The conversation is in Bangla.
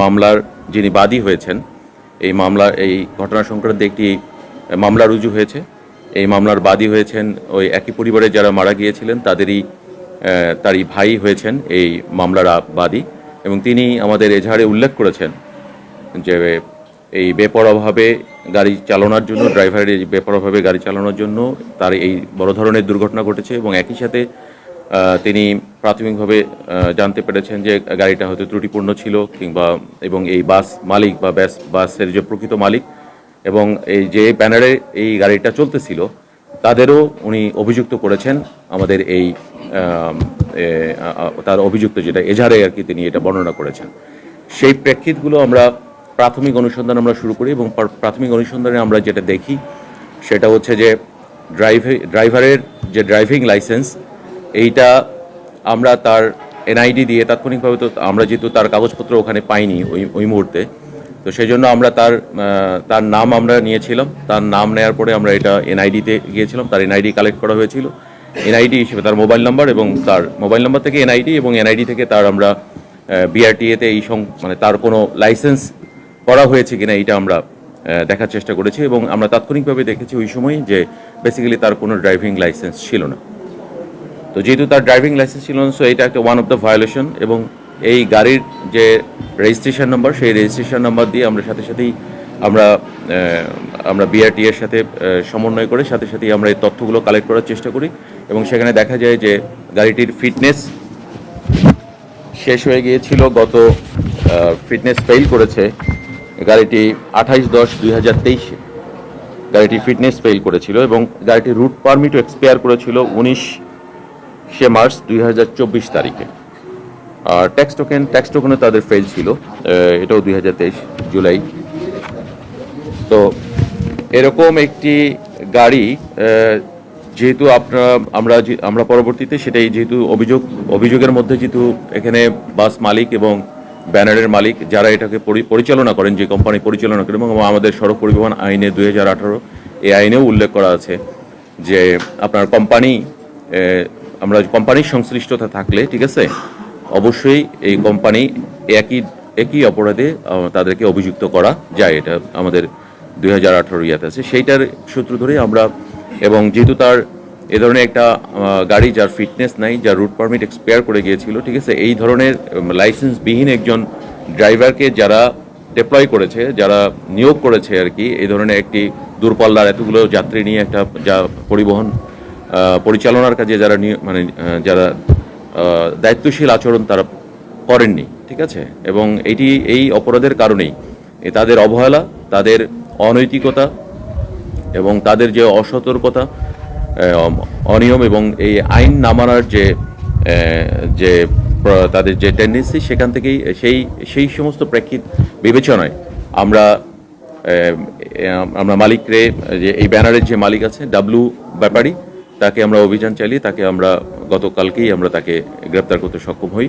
মামলার যিনি বাদী হয়েছেন, এই মামলা, এই ঘটনা সংক্রান্তে একটি মামলা রুজু হয়েছে। এই মামলার বাদী হয়েছেন ওই একই পরিবারের যারা মারা গিয়েছিলেন, তাদেরই তারই ভাই হয়েছেন এই মামলার বাদী। এবং তিনি আমাদের এজাহারে উল্লেখ করেছেন যে, এই বেপরোয়াভাবে গাড়ি চালানোর জন্য, ড্রাইভারের এই বেপরোয়াভাবে গাড়ি চালানোর জন্য তার এই বড় ধরনের দুর্ঘটনা ঘটেছে এবং একই সাথে তিনি প্রাথমিকভাবে জানতে পেরেছেন যে গাড়িটা হয়তো ত্রুটিপূর্ণ ছিল কিংবা, এবং এই বাস মালিক বা ব্যাস, বাসের যে প্রকৃত মালিক এবং এই যে ব্যানারে এই গাড়িটা চলতেছিল, তাদেরও উনি অভিযুক্ত করেছেন। আমাদের এই তার অভিযুক্ত যেটা এজাহারে আর কি তিনি এটা বর্ণনা করেছেন। সেই প্রেক্ষিতগুলো আমরা প্রাথমিক অনুসন্ধান আমরা শুরু করি এবং প্রাথমিক অনুসন্ধানে আমরা যেটা দেখি, সেটা হচ্ছে যে ড্রাইভে, ড্রাইভারের যে ড্রাইভিং লাইসেন্স এইটা আমরা তার এনআইডি দিয়ে তাৎক্ষণিকভাবে তো আমরা যেহেতু তার কাগজপত্র ওখানে পাইনি ওই ওই মুহূর্তে, তো সেই জন্য আমরা তার তার নাম আমরা নিয়েছিলাম। তার নাম নেওয়ার পরে আমরা এটা এনআইডিতে গিয়েছিলাম। তার এনআইডি কালেক্ট করা হয়েছিল। এনআইডি হিসেবে তার মোবাইল নাম্বার এবং তার মোবাইল নাম্বার থেকে এনআইডি এবং এনআইডি থেকে তার আমরা বিআরটিএতে এই সং মানে তার কোনো লাইসেন্স করা হয়েছে কিনা এটা আমরা দেখার চেষ্টা করেছি এবং আমরা তাৎক্ষণিকভাবে দেখেছি ওই সময় যে বেসিক্যালি তার কোনো ড্রাইভিং লাইসেন্স ছিল না। তো যেহেতু তার ড্রাইভিং লাইসেন্স ছিল না সো এটা একটা ওয়ান অফ দ্য ভায়োলেশন এবং এই গাড়ির যে রেজিস্ট্রেশন নাম্বার সেই রেজিস্ট্রেশন নাম্বার দিয়ে আমরা সাথে সাথেই আমরা আমরা বিআরটি এর সাথে সমন্বয় করে সাথে সাথেই আমরা এই তথ্যগুলো কালেক্ট করার চেষ্টা করি এবং সেখানে দেখা যায় যে গাড়িটির ফিটনেস শেষ হয়ে গিয়েছিল গত ফিটনেস ফেল করেছে। গাড়িটি আঠাইশ দশ দুই হাজার তেইশে গাড়িটি ফিটনেস ফেল করেছিল এবং গাড়িটি রুট পারমিটও এক্সপায়ার করেছিল উনিশ সে মার্চ দুই হাজার চব্বিশ তারিখে। আর ট্যাক্স টোকেন ট্যাক্স টোকেনে তাদের ফেল ছিল এটাও দুই হাজার তেইশ জুলাই। তো এরকম একটি গাড়ি যেহেতু আপনারা, আমরা আমরা পরবর্তীতে সেটাই যেহেতু অভিযোগ, অভিযোগের মধ্যে যেহেতু এখানে বাস মালিক এবং ব্যানারের মালিক যারা এটাকে পরি- পরিচালনা করেন, যে কোম্পানি পরিচালনা করেন এবং আমাদের সড়ক পরিবহন আইনে দুই হাজার আঠারো এই আইনেও উল্লেখ করা আছে যে আপনার কোম্পানি আমরা কোম্পানির সংশ্লিষ্টতা থাকলে, ঠিক আছে, অবশ্যই এই কোম্পানি একই একই অপরাধে তাদেরকে অভিযুক্ত করা যায়। এটা আমাদের দুই হাজার আঠারো ইয়াতে আছে। সেইটার সূত্র ধরে আমরা, এবং যেহেতু তার এ ধরনের একটা গাড়ি যার ফিটনেস নাই, যার রুট পারমিট এক্সপায়ার করে গিয়েছিল, ঠিক আছে, এই ধরনের লাইসেন্সবিহীন একজন ড্রাইভারকে যারা ডিপ্লয় করেছে, যারা নিয়োগ করেছে আর কি, এই ধরনের একটি দূরপাল্লার এতগুলো যাত্রী নিয়ে একটা যা পরিবহন পরিচালনার কাজে যারা মানে যারা দায়িত্বশীল আচরণ তারা করেননি, ঠিক আছে? এবং এটি, এই অপরাধের কারণেই তাদের অবহেলা, তাদের অনৈতিকতা এবং তাদের যে অসতর্কতা অনিয়ম এবং এই আইন না মানার যে যে তাদের যে টেন্ডেন্সি সেখান থেকেই, সেই সেই সমস্ত প্রেক্ষিত বিবেচনায় আমরা আমরা মালিকরে, যে এই ব্যানারের যে মালিক আছে ডাব্লু ব্যাপারী তাকে আমরা অভিযান চালিয়ে তাকে আমরা গতকালকেই আমরা তাকে গ্রেপ্তার করতে সক্ষম হই।